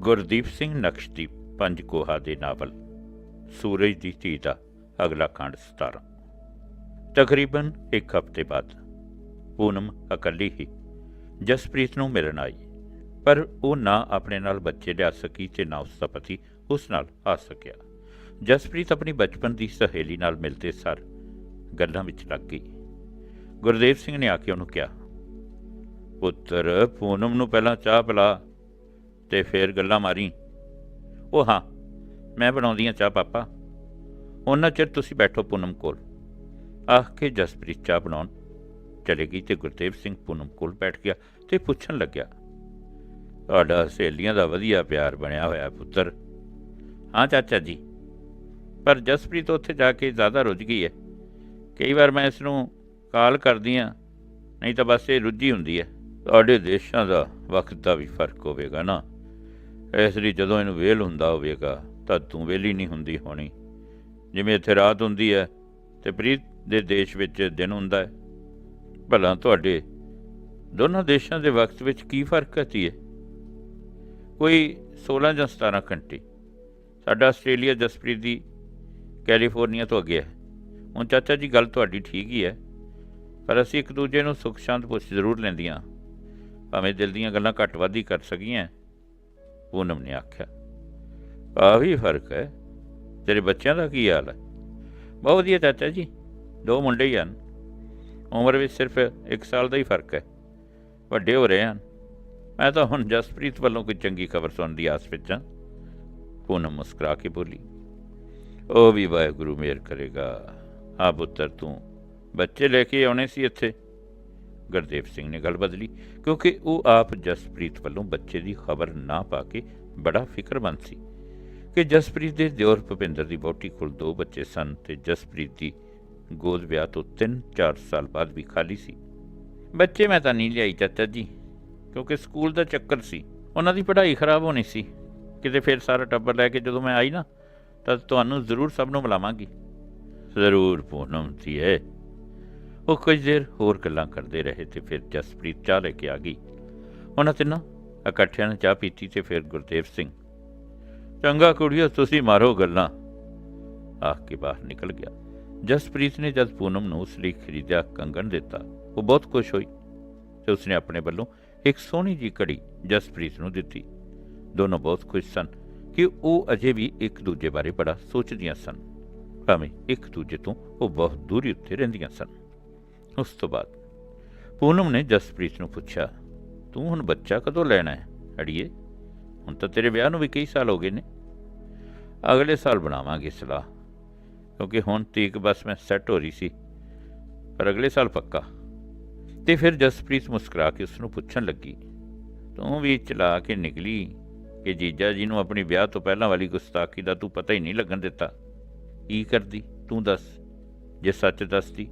ਗੁਰਦੀਪ ਸਿੰਘ ਨਕਸ਼ਦੀਪ ਪੰਜ ਕੋਹਾ ਦੇ ਨਾਵਲ, ਸੂਰਜ ਦੀ ਧੀ ਦਾ ਅਗਲਾ ਕਾਂਡ 17 ਤਕਰੀਬਨ ਇੱਕ ਹਫ਼ਤੇ ਬਾਅਦ ਪੂਨਮ ਇਕੱਲੀ ਹੀ ਜਸਪ੍ਰੀਤ ਨੂੰ ਮਿਲਣ ਆਈ, ਪਰ ਉਹ ਨਾ ਆਪਣੇ ਨਾਲ ਬੱਚੇ ਲਿਆ ਸਕੀ ਤੇ ਨਾ ਉਸ ਦਾ ਪਤੀ ਉਸ ਨਾਲ ਆ ਸਕਿਆ। ਜਸਪ੍ਰੀਤ ਆਪਣੀ ਬਚਪਨ ਦੀ ਸਹੇਲੀ ਨਾਲ ਮਿਲਦੇ ਸਰ ਗੱਲਾਂ ਵਿੱਚ ਲੱਗ ਗਈ। ਗੁਰਦੇਵ ਸਿੰਘ ਨੇ ਆ ਕੇ ਉਹਨੂੰ ਕਿਹਾ, ਪੁੱਤਰ, ਪੂਨਮ ਨੂੰ ਪਹਿਲਾਂ ਚਾਹ ਪਿਲਾ। ਤੇ ਫੇਰ ਗੱਲਾਂ ਮਾਰੀ। ਉਹ ਹਾਂ, ਮੈਂ ਬਣਾਉਂਦੀ ਹਾਂ ਚਾਹ ਪਾਪਾ। ਉਹਨਾਂ ਚਿਰ ਤੁਸੀਂ ਬੈਠੋ ਪੂਨਮ ਕੋਲ। ਆਖ ਕੇ ਜਸਪ੍ਰੀਤ ਚਾਹ ਬਣਾਉਣ ਚਲੇ ਗਈ ਤੇ ਗੁਰਦੇਵ ਸਿੰਘ ਪੂਨਮ ਕੋਲ ਬੈਠ ਗਿਆ ਤੇ ਪੁੱਛਣ ਲੱਗਿਆ, ਤੁਹਾਡਾ ਸਹੇਲੀਆਂ ਦਾ ਵਧੀਆ ਪਿਆਰ ਬਣਿਆ ਹੋਇਆ ਪੁੱਤਰ? ਹਾਂ ਚਾਚਾ ਜੀ। ਪਰ ਜਸਪ੍ਰੀਤ ਉੱਥੇ ਜਾ ਕੇ ਜ਼ਿਆਦਾ ਰੁੱਝ ਗਈ ਹੈ। ਕਈ ਵਾਰ ਮੈਂ ਇਸ ਨੂੰ ਕਾਲ ਕਰਦੀ ਹਾਂ, ਨਹੀਂ ਤਾਂ ਬਸ ਇਹ ਰੁੱਝੀ ਹੁੰਦੀ ਹੈ। ਤੁਹਾਡੇ ਦੇਸ਼ਾਂ ਦਾ ਵਕਤ ਦਾ ਵੀ ਫ਼ਰਕ ਹੋਵੇਗਾ ਨਾ। ਇਸ ਲਈ ਜਦੋਂ ਇਹਨੂੰ ਵੇਲ ਹੁੰਦਾ ਹੋਵੇਗਾ, ਤਾਂ ਤੂੰ ਵੇਲੀ ਨਹੀਂ ਹੁੰਦੀ ਹੋਣੀ। ਜਿਵੇਂ ਇੱਥੇ ਰਾਤ ਹੁੰਦੀ ਹੈ ਤੇ ਪ੍ਰੀਤ ਦੇ ਦੇਸ਼ ਵਿੱਚ ਦਿਨ ਹੁੰਦਾ ਹੈ। ਭਲਾ ਤੁਹਾਡੇ ਦੋਨਾਂ ਦੇਸ਼ਾਂ ਦੇ ਵਕਤ ਵਿੱਚ ਕੀ ਫ਼ਰਕ ਹੈ ਕੋਈ 16 ਜਾਂ 17 ਘੰਟੇ। ਸਾਡਾ ਆਸਟ੍ਰੇਲੀਆ ਜਸਪ੍ਰੀਤ ਦੀ ਕੈਲੀਫੋਰਨੀਆ ਤੋਂ ਅੱਗੇ ਹੈ। ਹੁਣ ਚਾਚਾ ਜੀ, ਗੱਲ ਤੁਹਾਡੀ ਠੀਕ ਹੀ ਹੈ, ਪਰ ਅਸੀਂ ਇੱਕ ਦੂਜੇ ਨੂੰ ਸੁਖ ਸ਼ਾਂਤ ਪੁੱਛ ਜ਼ਰੂਰ ਲੈਂਦੀਆਂ। ਭਾਵੇਂ ਦਿਲ ਦੀਆਂ ਗੱਲਾਂ ਘੱਟ ਵੱਧ ਹੀ ਕਰ ਸਕੀਆਂ। ਪੂਨਮ ਨੇ ਆਖਿਆ ਆ ਵੀ ਫ਼ਰਕ ਹੈ, ਤੇਰੇ ਬੱਚਿਆਂ ਦਾ ਕੀ ਹਾਲ ਹੈ? ਬਹੁਤ ਵਧੀਆ ਚਾਚਾ ਜੀ, ਦੋ ਮੁੰਡੇ ਹੀ ਹਨ, ਉਮਰ ਵਿੱਚ ਸਿਰਫ 1 ਸਾਲ ਦਾ ਹੀ ਫ਼ਰਕ ਹੈ, ਵੱਡੇ ਹੋ ਰਹੇ ਹਨ। ਮੈਂ ਤਾਂ ਹੁਣ ਜਸਪ੍ਰੀਤ ਵੱਲੋਂ ਕੋਈ ਚੰਗੀ ਖਬਰ ਸੁਣਨ ਦੀ ਆਸ ਵਿੱਚ ਹਾਂ। ਪੂਨਮ ਮੁਸਕਰਾ ਕੇ ਬੋਲੀ, ਉਹ ਵੀ ਵਾਹਿਗੁਰੂ ਮਿਹਰ ਕਰੇਗਾ। ਹਾਂ ਪੁੱਤਰ ਤੂੰ ਬੱਚੇ ਲੈ ਕੇ ਆਉਣੇ ਸੀ ਇੱਥੇ? ਗੁਰਦੇਵ ਸਿੰਘ ਨੇ ਗੱਲ ਬਦਲੀ, ਕਿਉਂਕਿ ਉਹ ਆਪ ਜਸਪ੍ਰੀਤ ਵੱਲੋਂ ਬੱਚੇ ਦੀ ਖਬਰ ਨਾ ਪਾ ਕੇ ਬੜਾ ਫਿਕਰਮੰਦ ਸੀ ਕਿ ਜਸਪ੍ਰੀਤ ਦੇ ਦਿਓਰ ਭੁਪਿੰਦਰ ਦੀ ਵਹੁਟੀ ਕੋਲ ਦੋ ਬੱਚੇ ਸਨ ਤੇ ਜਸਪ੍ਰੀਤ ਦੀ ਗੋਦ ਵਿਆਹ ਤੋਂ 3-4 ਸਾਲ ਬਾਅਦ ਵੀ ਖਾਲੀ ਸੀ। ਬੱਚੇ ਮੈਂ ਤਾਂ ਨਹੀਂ ਲਿਆਈ ਚਾਚਾ ਜੀ, ਕਿਉਂਕਿ ਸਕੂਲ ਦਾ ਚੱਕਰ ਸੀ, ਉਹਨਾਂ ਦੀ ਪੜ੍ਹਾਈ ਖਰਾਬ ਹੋਣੀ ਸੀ। ਕਿਤੇ ਫਿਰ ਸਾਰਾ ਟੱਬਰ ਲੈ ਕੇ ਜਦੋਂ ਮੈਂ ਆਈ ਨਾ, ਤਾਂ ਤੁਹਾਨੂੰ ਜ਼ਰੂਰ ਸਭ ਨੂੰ ਬੁਲਾਵਾਂਗੀ। ਜ਼ਰੂਰ, ਪੂਨਮ ਧੀਏ ਉਹ ਕੁਝ ਦੇਰ ਹੋਰ ਗੱਲਾਂ ਕਰਦੇ ਰਹੇ ਤੇ ਫਿਰ ਜਸਪ੍ਰੀਤ ਚਾਹ ਲੈ ਕੇ ਆ ਗਈ। ਉਹਨਾਂ ਤਿੰਨਾਂ, ਇਕੱਠਿਆਂ ਨੇ ਚਾਹ ਪੀਤੀ ਤੇ ਫਿਰ ਗੁਰਦੇਵ ਸਿੰਘ, ਚੰਗਾ ਕੁੜੀਓ, ਤੁਸੀਂ ਮਾਰੋ ਗੱਲਾਂ। ਆਖ ਕੇ ਬਾਹਰ ਨਿਕਲ ਗਿਆ। ਜਸਪ੍ਰੀਤ ਨੇ ਜਦ ਪੂਨਮ ਨੂੰ ਉਸ ਲਈ ਖਰੀਦਿਆ ਕੰਗਣ ਦਿੱਤਾ, ਉਹ ਬਹੁਤ ਖੁਸ਼ ਹੋਈ ਤੇ ਉਸਨੇ ਆਪਣੇ ਵੱਲੋਂ ਇੱਕ ਸੋਹਣੀ ਜੀ ਘੜੀ ਜਸਪ੍ਰੀਤ ਨੂੰ ਦਿੱਤੀ। ਦੋਨੋਂ ਬਹੁਤ ਖੁਸ਼ ਸਨ ਕਿ ਉਹ ਅਜੇ ਵੀ ਇੱਕ ਦੂਜੇ ਬਾਰੇ ਬੜਾ ਸੋਚਦੀਆਂ ਸਨ। ਭਾਵੇਂ ਇੱਕ ਦੂਜੇ ਤੋਂ ਉਹ ਬਹੁਤ ਦੂਰੀ ਉੱਤੇ ਰਹਿੰਦੀਆਂ ਸਨ। ਉਸ ਤੋਂ ਬਾਅਦ ਪੂਨਮ ਨੇ ਜਸਪ੍ਰੀਤ ਨੂੰ ਪੁੱਛਿਆ, ਤੂੰ ਹੁਣ ਬੱਚਾ ਕਦੋਂ ਲੈਣਾ ਹੈ, ਅੜੀਏ? ਹੁਣ ਤਾਂ ਤੇਰੇ ਵਿਆਹ ਨੂੰ ਵੀ ਕਈ ਸਾਲ ਹੋ ਗਏ ਨੇ। ਅਗਲੇ ਸਾਲ ਬਣਾਵਾਂਗੇ ਸਲਾਹ, ਕਿਉਂਕਿ ਹੁਣ ਤੀਕ ਬਸ ਮੈਂ ਸੈੱਟ ਹੋ ਰਹੀ ਸੀ, ਪਰ ਅਗਲੇ ਸਾਲ ਪੱਕਾ। ਤੇ ਫਿਰ ਜਸਪ੍ਰੀਤ ਮੁਸਕਰਾ ਕੇ ਉਸ ਨੂੰ ਪੁੱਛਣ ਲੱਗੀ, ਤੂੰ ਵੀ ਚਲਾ ਕੇ ਨਿਕਲੀ ਕਿ ਜੀਜਾ ਜੀ ਨੂੰ ਆਪਣੀ ਵਿਆਹ ਤੋਂ ਪਹਿਲਾਂ ਵਾਲੀ ਗੁਸਤਾਖੀ ਦਾ ਤੂੰ ਪਤਾ ਹੀ ਨਹੀਂ ਲੱਗਣ ਦਿੱਤਾ? ਕੀ ਕਰਦੀ? ਤੂੰ ਦੱਸ, ਜੇ ਸੱਚ ਦੱਸਦੀ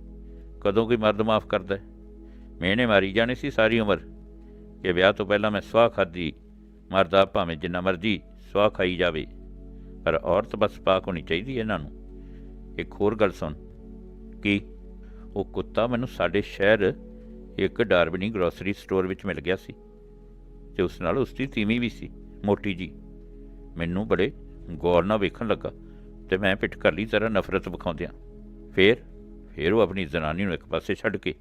ਕਦੋਂ ਕੋਈ ਮਰਦ ਮਾਫ ਕਰਦਾ ਹੈ? ਮਾਰੀ ਜਾਣੇ ਸੀ ਸਾਰੀ ਉਮਰ। ਕਿ ਵਿਆਹ ਤੋਂ ਪਹਿਲਾਂ ਮੈਂ ਸਵਾਹ ਖਾਦੀ ਮਰਦਾ ਭਾਵੇਂ ਜਿੰਨਾ ਮਰਜ਼ੀ ਸਵਾਹ ਖਾਈ ਜਾਵੇ, ਪਰ ਔਰਤ ਬਸ ਪਾਕ ਹੋਣੀ ਚਾਹੀਦੀ ਹੈ ਇਹਨਾਂ ਨੂੰ। ਇੱਕ ਹੋਰ ਗੱਲ ਸੁਣ। ਕੀ ਉਹ ਕੁੱਤਾ ਮੈਨੂੰ ਸਾਡੇ ਸ਼ਹਿਰ ਇੱਕ ਡਾਰਬਨੀ ਗਰੋਸਰੀ ਸਟੋਰ ਵਿੱਚ ਮਿਲ ਗਿਆ ਸੀ ਤੇ ਉਸ ਨਾਲ ਉਸ ਦੀ ਤੀਵੀਂ ਵੀ ਸੀ, ਮੋਟੀ ਜੀ। ਮੈਨੂੰ ਬੜੇ ਗੌਰ ਨਾਲ ਵੇਖਣ ਲੱਗਾ ਤੇ ਮੈਂ ਪਿੱਠ ਕਰ ਲਈ ਜ਼ਰਾ ਨਫ਼ਰਤ ਵਿਖਾਉਂਦਿਆਂ। ਫੇਰ ਫਿਰ ਉਹ ਆਪਣੀ ਜ਼ਨਾਨੀ ਨੂੰ ਇੱਕ ਪਾਸੇ ਛੱਡ ਕੇ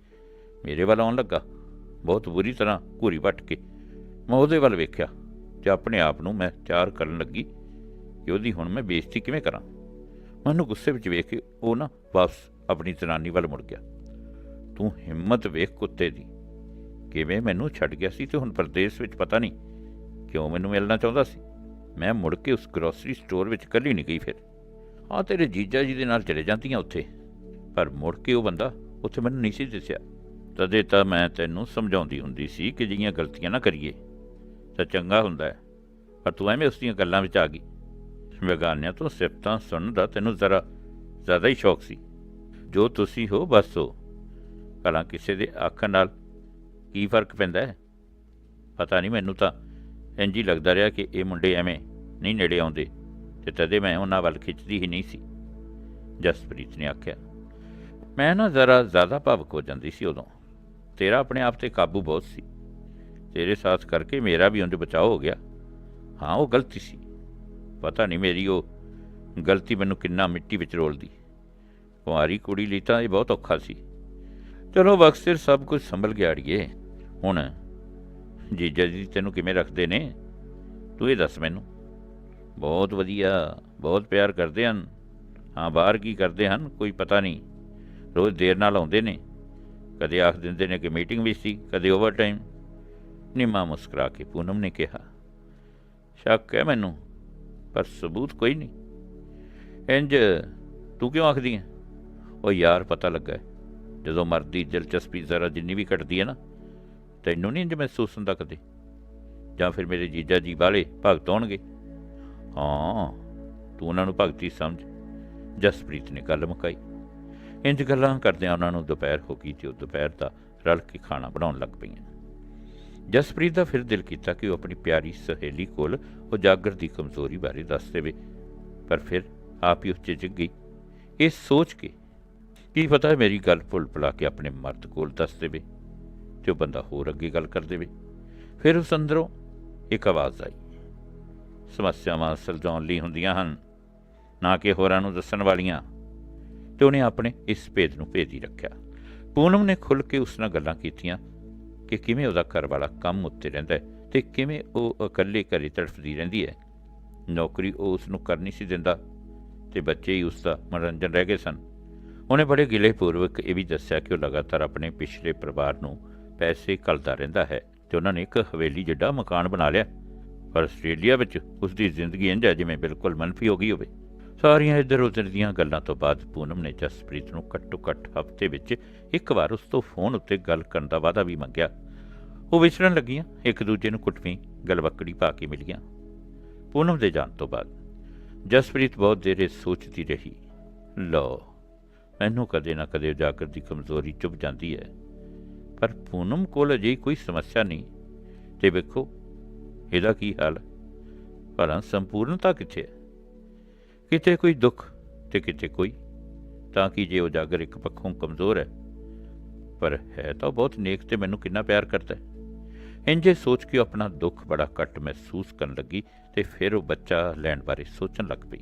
ਮੇਰੇ ਵੱਲ ਆਉਣ ਲੱਗਾ। ਬਹੁਤ ਬੁਰੀ ਤਰ੍ਹਾਂ ਘੂਰੀ ਵੱਟ ਕੇ ਮੈਂ ਉਹਦੇ ਵੱਲ ਵੇਖਿਆ ਤੇ ਆਪਣੇ ਆਪ ਨੂੰ ਮੈਂ ਚਾਰ ਕਰਨ ਲੱਗੀ ਕਿ ਉਹਦੀ ਹੁਣ ਮੈਂ ਬੇਇੱਜ਼ਤੀ ਕਿਵੇਂ ਕਰਾਂ। ਮੈਨੂੰ ਗੁੱਸੇ ਵਿੱਚ ਵੇਖ ਕੇ ਉਹ ਨਾ ਵਾਪਸ ਆਪਣੀ ਜ਼ਨਾਨੀ ਵੱਲ ਮੁੜ ਗਿਆ। ਤੂੰ ਹਿੰਮਤ ਵੇਖ ਕੁੱਤੇ ਦੀ, ਕਿਵੇਂ ਮੈਨੂੰ ਛੱਡ ਗਿਆ ਸੀ ਤੇ ਹੁਣ ਪਰਦੇਸ ਵਿੱਚ ਪਤਾ ਨਹੀਂ ਕਿਉਂ ਮੈਨੂੰ ਮਿਲਣਾ ਚਾਹੁੰਦਾ ਸੀ। ਮੈਂ ਮੁੜ ਕੇ ਉਸ ਗਰੋਸਰੀ ਸਟੋਰ ਵਿੱਚ ਕੱਲੀ ਨਹੀਂ ਗਈ ਫਿਰ। ਆ ਤੇਰੇ ਜੀਜਾ ਜੀ ਦੇ ਨਾਲ ਚਲੇ ਜਾਂਦੀਆਂ ਉੱਥੇ। ਪਰ ਮੁੜ ਕੇ ਉਹ ਬੰਦਾ ਉੱਥੇ ਮੈਨੂੰ ਨਹੀਂ ਸੀ ਦਿਸਿਆ। ਤਦੇ ਤਾਂ ਮੈਂ ਤੈਨੂੰ ਸਮਝਾਉਂਦੀ ਹੁੰਦੀ ਸੀ ਕਿ ਜਿਹੀਆਂ ਗਲਤੀਆਂ ਨਾ ਕਰੀਏ। ਤਾਂ ਚੰਗਾ ਹੁੰਦਾ ਪਰ ਤੂੰ ਐਵੇਂ ਉਸ ਦੀਆਂ ਗੱਲਾਂ ਵਿੱਚ ਆ ਗਈ। ਬੇਗਾਨਿਆਂ ਤੋਂ ਸਿਫਤਾਂ ਸੁਣਨ ਦਾ ਤੈਨੂੰ ਜ਼ਰਾ ਜ਼ਿਆਦਾ ਹੀ ਸ਼ੌਕ ਸੀ। ਜੋ ਤੁਸੀਂ ਹੋ, ਬਸ ਹੋ। ਭਲਾ ਕਿਸੇ ਦੇ ਆਖਣ ਨਾਲ ਕੀ ਫ਼ਰਕ ਪੈਂਦਾ ਹੈ? ਪਤਾ ਨਹੀਂ, ਮੈਨੂੰ ਤਾਂ ਇੰਜ ਹੀ ਲੱਗਦਾ ਰਿਹਾ ਕਿ ਇਹ ਮੁੰਡੇ ਐਵੇਂ ਨਹੀਂ ਨੇੜੇ ਆਉਂਦੇ ਤੇ ਤਦੇ ਮੈਂ ਉਹਨਾਂ ਵੱਲ ਖਿੱਚਦੀ ਹੀ ਨਹੀਂ ਸੀ। ਜਸਪ੍ਰੀਤ ਨੇ ਆਖਿਆ ਮੈਂ ਨਾ ਜ਼ਰਾ ਜ਼ਿਆਦਾ ਭਾਵਕ ਹੋ ਜਾਂਦੀ ਸੀ ਉਦੋਂ। ਤੇਰਾ ਆਪਣੇ ਆਪ ਤੇ ਕਾਬੂ ਬਹੁਤ ਸੀ। ਤੇਰੇ ਸਾਥ ਕਰਕੇ ਮੇਰਾ ਵੀ ਉਂਝ ਬਚਾਓ ਹੋ ਗਿਆ। ਹਾਂ, ਉਹ ਗਲਤੀ ਸੀ। ਪਤਾ ਨਹੀਂ ਮੇਰੀ ਉਹ ਗਲਤੀ ਮੈਨੂੰ ਕਿੰਨਾ ਮਿੱਟੀ ਵਿੱਚ ਰੋਲਦੀ। ਕੁਆਰੀ ਕੁੜੀ ਲਈ ਤਾਂ ਇਹ ਬਹੁਤ ਔਖਾ ਸੀ। ਚਲੋ ਵਕਤ ਸਿਰ ਸਭ ਕੁਝ ਸੰਭਲ ਗਿਆ ਅੜੀਏ। ਹੁਣ ਜੀਜਾ ਜੀ ਤੈਨੂੰ ਕਿਵੇਂ ਰੱਖਦੇ ਨੇ? ਤੂੰ ਇਹ ਦੱਸ ਮੈਨੂੰ। ਬਹੁਤ ਵਧੀਆ, ਬਹੁਤ ਪਿਆਰ ਕਰਦੇ ਹਨ। ਹਾਂ, ਬਾਹਰ ਕੀ ਕਰਦੇ ਹਨ? ਕੋਈ ਪਤਾ ਨਹੀਂ। ਰੋਜ਼ ਦੇਰ ਨਾਲ ਆਉਂਦੇ ਨੇ। ਕਦੇ ਆਖ ਦਿੰਦੇ ਨੇ ਕਿ ਮੀਟਿੰਗ ਵੀ ਸੀ, ਕਦੇ ਓਵਰ ਟਾਈਮ ਨਿਮਾ ਮੁਸਕਰਾ ਕੇ ਪੂਨਮ ਨੇ ਕਿਹਾ, ਸ਼ੱਕ ਹੈ ਮੈਨੂੰ, ਪਰ ਸਬੂਤ ਕੋਈ ਨਹੀਂ। ਇੰਜ ਤੂੰ ਕਿਉਂ ਆਖਦੀ ਹੈ ਉਹ ਯਾਰ ਪਤਾ ਲੱਗਾ ਜਦੋਂ ਮਰਦੀ ਦਿਲਚਸਪੀ ਜ਼ਰਾ ਜਿੰਨੀ ਵੀ ਘਟਦੀ ਹੈ ਨਾ, ਤੈਨੂੰ ਨਹੀਂ ਇੰਜ ਮਹਿਸੂਸ ਹੁੰਦਾ ਕਦੇ? ਜਾਂ ਫਿਰ ਮੇਰੇ ਜੀਜਾ ਜੀ ਵਾਲੇ ਭਗਤ ਹੋਣਗੇ? ਹਾਂ, ਤੂੰ ਉਹਨਾਂ ਨੂੰ ਭਗਤੀ ਸਮਝ। ਜਸਪ੍ਰੀਤ ਨੇ ਗੱਲ ਮੁਕਾਈ। ਇੰਜ ਗੱਲਾਂ ਕਰਦਿਆਂ ਉਹਨਾਂ ਨੂੰ ਦੁਪਹਿਰ ਹੋ ਗਈ ਤੇ ਉਹ ਦੁਪਹਿਰ ਦਾ ਰਲ ਕੇ ਖਾਣਾ ਬਣਾਉਣ ਲੱਗ ਪਈਆਂ। ਜਸਪ੍ਰੀਤ ਦਾ ਫਿਰ ਦਿਲ ਕੀਤਾ ਕਿ ਉਹ ਆਪਣੀ ਪਿਆਰੀ ਸਹੇਲੀ ਕੋਲ ਉਜਾਗਰ ਦੀ ਕਮਜ਼ੋਰੀ ਬਾਰੇ ਦੱਸ ਦੇਵੇ, ਪਰ ਫਿਰ ਆਪ ਹੀ ਉੱਚੇ ਜਿੱਗ ਗਈ। ਇਹ ਸੋਚ ਕੇ ਕੀ ਪਤਾ ਮੇਰੀ ਗੱਲ ਭੁੱਲ ਭੁਲਾ ਕੇ ਆਪਣੇ ਮਰਦ ਕੋਲ ਦੱਸ ਦੇਵੇ ਤੇ ਉਹ ਬੰਦਾ ਹੋਰ ਅੱਗੇ ਗੱਲ ਕਰ ਦੇਵੇ। ਫਿਰ ਉਸ ਅੰਦਰੋਂ ਇੱਕ ਆਵਾਜ਼ ਆਈ। ਸਮੱਸਿਆਵਾਂ ਸੁਲਝਾਉਣ ਲਈ ਹੁੰਦੀਆਂ ਹਨ, ਨਾ ਕਿ ਹੋਰਾਂ ਨੂੰ ਦੱਸਣ ਵਾਲੀਆਂ। ਤੇ ਉਹਨੇ ਆਪਣੇ ਇਸ ਭੇਦ ਨੂੰ ਭੇਦੀ ਰੱਖਿਆ। ਪੂਨਮ ਨੇ ਖੁੱਲ ਕੇ ਉਸ ਨਾਲ ਗੱਲਾਂ ਕੀਤੀਆਂ ਕਿ ਕਿਵੇਂ ਉਹਦਾ ਘਰ ਵਾਲਾ ਕੰਮ ਉੱਤੇ ਰਹਿੰਦਾ ਹੈ ਤੇ ਕਿਵੇਂ ਉਹ ਇਕੱਲੇ ਘਰੇ ਤੜਫਦੀ ਰਹਿੰਦੀ ਹੈ। ਨੌਕਰੀ ਉਹ ਉਸ ਨੂੰ ਕਰ ਨਹੀਂ ਸੀ ਦਿੰਦਾ ਤੇ ਬੱਚੇ ਹੀ ਉਸ ਦਾ ਮਨੋਰੰਜਨ ਰਹਿ ਗਏ ਸਨ। ਉਹਨੇ ਬੜੇ ਗਿਲੇ ਪੂਰਵਕ ਇਹ ਵੀ ਦੱਸਿਆ ਕਿ ਉਹ ਲਗਾਤਾਰ ਆਪਣੇ ਪਿਛਲੇ ਪਰਿਵਾਰ ਨੂੰ ਪੈਸੇ ਘਲਦਾ ਰਹਿੰਦਾ ਹੈ ਤੇ ਉਹਨਾਂ ਨੇ ਇੱਕ ਹਵੇਲੀ ਜਿੱਡਾ ਮਕਾਨ ਬਣਾ ਲਿਆ। ਪਰ ਆਸਟ੍ਰੇਲੀਆ ਵਿੱਚ ਉਸ ਦੀ ਜ਼ਿੰਦਗੀ ਇੰਝ ਹੈ ਜਿਵੇਂ ਬਿਲਕੁਲ ਮਨਫੀ ਹੋ ਗਈ ਹੋਵੇ। ਸਾਰੀਆਂ ਇੱਧਰ ਉੱਧਰ ਦੀਆਂ ਗੱਲਾਂ ਤੋਂ ਬਾਅਦ ਪੂਨਮ ਨੇ ਜਸਪ੍ਰੀਤ ਨੂੰ ਘੱਟੋ ਘੱਟ ਹਫ਼ਤੇ ਵਿੱਚ ਇੱਕ ਵਾਰ ਉਸ ਤੋਂ ਫੋਨ ਉੱਤੇ ਗੱਲ ਕਰਨ ਦਾ ਵਾਅਦਾ ਵੀ ਮੰਗਿਆ। ਉਹ ਵਿਚਰਨ ਲੱਗੀਆਂ, ਇੱਕ ਦੂਜੇ ਨੂੰ ਕੁੱਟਵੀਂ, ਗਲਵੱਕੜੀ ਪਾ ਕੇ ਮਿਲੀਆਂ। ਪੂਨਮ ਦੇ ਜਾਣ ਤੋਂ ਬਾਅਦ ਜਸਪ੍ਰੀਤ ਬਹੁਤ ਦੇਰੇ ਸੋਚਦੀ ਰਹੀ ਲੋ ਮੈਨੂੰ ਕਦੇ ਨਾ ਕਦੇ ਉਜਾਗਰ ਦੀ ਕਮਜ਼ੋਰੀ ਚੁੱਭ ਜਾਂਦੀ ਹੈ, ਪਰ ਪੂਨਮ ਕੋਲ ਅਜੇ ਕੋਈ ਸਮੱਸਿਆ ਨਹੀਂ। ਤੇ ਵੇਖੋ, ਇਹਦਾ ਕੀ ਹਾਲ? ਭਲਾ ਸੰਪੂਰਨਤਾ ਕਿੱਥੇ ਹੈ? ਕਿਤੇ ਕੋਈ ਦੁੱਖ ਤੇ ਕਿਤੇ ਕੋਈ, ਤਾਂ ਕਿ ਜੇ ਉਜਾਗਰ ਇੱਕ ਪੱਖੋਂ ਕਮਜ਼ੋਰ ਹੈ। ਪਰ ਹੈ ਤਾਂ ਬਹੁਤ ਨੇਕ ਤੇ ਮੈਨੂੰ ਕਿੰਨਾ ਪਿਆਰ ਕਰਦਾ ਹੈ। ਇੰਜੇ ਸੋਚ ਕੇ ਉਹ ਆਪਣਾ ਦੁੱਖ ਬੜਾ ਘੱਟ ਮਹਿਸੂਸ ਕਰਨ ਲੱਗੀ ਤੇ ਫਿਰ ਉਹ ਬੱਚਾ ਲੈਣ ਬਾਰੇ ਸੋਚਣ ਲੱਗ ਪਈ।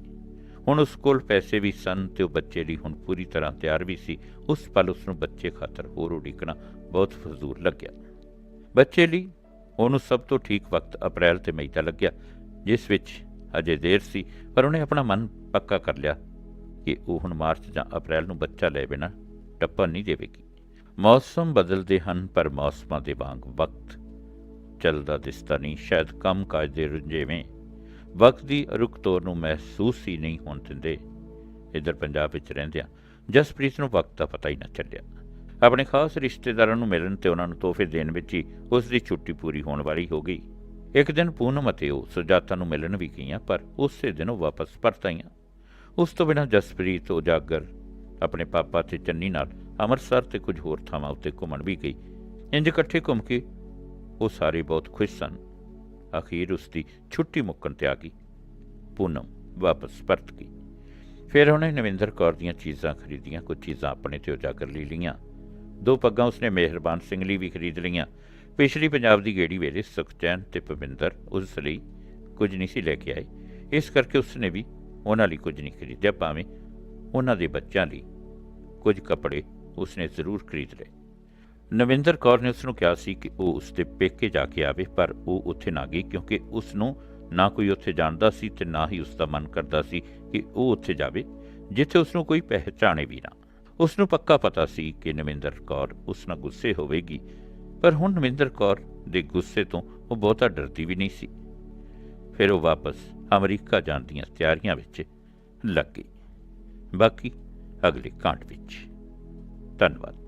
ਹੁਣ ਉਸ ਕੋਲ ਪੈਸੇ ਵੀ ਸਨ ਤੇ ਉਹ ਬੱਚੇ ਲਈ ਹੁਣ ਪੂਰੀ ਤਰ੍ਹਾਂ ਤਿਆਰ ਵੀ ਸੀ। ਉਸ ਪਲ ਉਸ ਨੂੰ ਬੱਚੇ ਖਾਤਰ ਹੋਰ ਉਡੀਕਣਾ ਬਹੁਤ ਫਜ਼ੂਲ ਲੱਗਿਆ। ਬੱਚੇ ਲਈ ਉਹਨੂੰ ਸਭ ਤੋਂ ਠੀਕ ਵਕਤ ਅਪ੍ਰੈਲ ਤੇ ਮਈ ਦਾ ਲੱਗਿਆ, ਜਿਸ ਵਿੱਚ ਅਜੇ ਦੇਰ ਸੀ, ਪਰ ਉਹਨੇ ਆਪਣਾ ਮਨ ਪੱਕਾ ਕਰ ਲਿਆ ਕਿ ਉਹ ਹੁਣ ਮਾਰਚ ਜਾਂ ਅਪ੍ਰੈਲ ਨੂੰ ਬੱਚਾ ਲੈ ਬਿਨਾ ਟੱਪਣ ਨਹੀਂ ਦੇਵੇਗੀ। ਮੌਸਮ ਬਦਲਦੇ ਹਨ, ਪਰ ਮੌਸਮਾਂ ਦੇ ਵਾਂਗ ਵਕਤ ਚੱਲਦਾ ਦਿਸਦਾ ਨਹੀਂ। ਸ਼ਾਇਦ ਕੰਮ ਕਾਜ ਦੇ ਰੁਝੇਵੇਂ ਵਕਤ ਦੀ ਰੁਕ ਤੋਰ ਨੂੰ ਮਹਿਸੂਸ ਹੀ ਨਹੀਂ ਹੋਣ ਦਿੰਦੇ। ਇੱਧਰ ਪੰਜਾਬ ਵਿੱਚ ਰਹਿੰਦਿਆਂ ਜਸਪ੍ਰੀਤ ਨੂੰ ਵਕਤ ਦਾ ਪਤਾ ਹੀ ਨਾ ਚੱਲਿਆ। ਆਪਣੇ ਖਾਸ ਰਿਸ਼ਤੇਦਾਰਾਂ ਨੂੰ ਮਿਲਣ ਤੇ ਉਹਨਾਂ ਨੂੰ ਤੋਹਫੇ ਦੇਣ ਵਿੱਚ ਹੀ ਉਸ ਦੀ ਛੁੱਟੀ ਪੂਰੀ ਹੋਣ ਵਾਲੀ ਹੋ ਗਈ। ਇੱਕ ਦਿਨ ਪੂਨਮ ਅਤੇ ਉਹ ਸੁਜਾਤਾ ਨੂੰ ਮਿਲਣ ਵੀ ਗਈਆਂ, ਪਰ ਉਸੇ ਦਿਨ ਉਹ ਵਾਪਸ ਪਰਤ ਆਈਆਂ। ਉਸ ਤੋਂ ਬਿਨਾਂ ਜਸਪ੍ਰੀਤ ਉਜਾਗਰ ਆਪਣੇ ਪਾਪਾ ਤੇ ਚੰਨੀ ਨਾਲ ਅੰਮ੍ਰਿਤਸਰ ਤੇ ਕੁਝ ਹੋਰ ਥਾਵਾਂ ਉੱਤੇ ਘੁੰਮਣ ਵੀ ਗਈ। ਇੰਜ ਇਕੱਠੇ ਘੁੰਮ ਕੇ ਉਹ ਸਾਰੇ ਬਹੁਤ ਖੁਸ਼ ਸਨ। ਅਖੀਰ ਉਸ ਦੀ ਛੁੱਟੀ ਮੁੱਕਣ ਤੇ ਆ ਗਈ। ਪੂਨਮ ਵਾਪਸ ਪਰਤ ਗਈ। ਫਿਰ ਉਹਨੇ ਨਵਿੰਦਰ ਕੌਰ ਦੀਆਂ ਚੀਜ਼ਾਂ ਖਰੀਦੀਆਂ, ਕੁਝ ਚੀਜ਼ਾਂ ਆਪਣੇ ਤੇ ਉਜਾਗਰ ਲਈ ਲਈਆਂ। ਦੋ ਪੱਗਾਂ ਉਸਨੇ ਮਿਹਰਬਾਨ ਸਿੰਘ ਲਈ ਵੀ ਖਰੀਦ ਲਈਆਂ। ਪਿਛਲੀ ਪੰਜਾਬ ਦੀ ਗੇੜੀ ਵੇਲੇ ਸੁਖਚੈਨ ਤੇ ਪਵਿੰਦਰ ਉਸ ਲਈ ਕੁਝ ਨਹੀਂ ਸੀ ਲੈ ਕੇ ਆਏ। ਇਸ ਕਰਕੇ ਉਸਨੇ ਵੀ ਉਹਨਾਂ ਲਈ ਕੁਝ ਨਹੀਂ ਖਰੀਦਿਆ, ਭਾਵੇਂ ਉਹਨਾਂ ਦੇ ਬੱਚਿਆਂ ਲਈ ਕੁਝ ਕੱਪੜੇ ਉਸਨੇ ਜ਼ਰੂਰ ਖਰੀਦ ਲਏ। ਨਵਿੰਦਰ ਕੌਰ ਨੇ ਉਸ ਨੂੰ ਕਿਹਾ ਸੀ ਕਿ ਉਹ ਉਸ ਦੇ ਪੇਕੇ ਜਾ ਕੇ ਆਵੇ, ਪਰ ਉਹ ਉੱਥੇ ਨਾ ਗਈ ਕਿਉਂਕਿ ਉਸ ਨੂੰ ਨਾ ਕੋਈ ਉੱਥੇ ਜਾਣਦਾ ਸੀ ਤੇ ਨਾ ਹੀ ਉਸ ਦਾ ਮਨ ਕਰਦਾ ਸੀ ਕਿ ਉਹ ਉੱਥੇ ਜਾਵੇ, ਜਿੱਥੇ ਉਸ ਨੂੰ ਕੋਈ ਪਹਿਚਾਣੇ ਵੀ ਨਾ। ਉਸ ਨੂੰ ਪੱਕਾ ਪਤਾ ਸੀ ਕਿ ਨਵਿੰਦਰ ਕੌਰ ਉਸ ਨਾਲ ਗੁੱਸੇ ਹੋਵੇਗੀ ਪਰ ਹੁਣ ਨਵਿੰਦਰ ਕੌਰ ਦੇ ਗੁੱਸੇ ਤੋਂ ਉਹ ਬਹੁਤਾ ਡਰਦੀ ਵੀ ਨਹੀਂ ਸੀ। ਫਿਰ ਉਹ ਵਾਪਸ ਅਮਰੀਕਾ ਜਾਣ ਦੀਆਂ ਤਿਆਰੀਆਂ ਵਿੱਚ ਲੱਗ ਗਈ। ਬਾਕੀ ਅਗਲੇ ਕਾਂਡ ਵਿੱਚ। ਧੰਨਵਾਦ।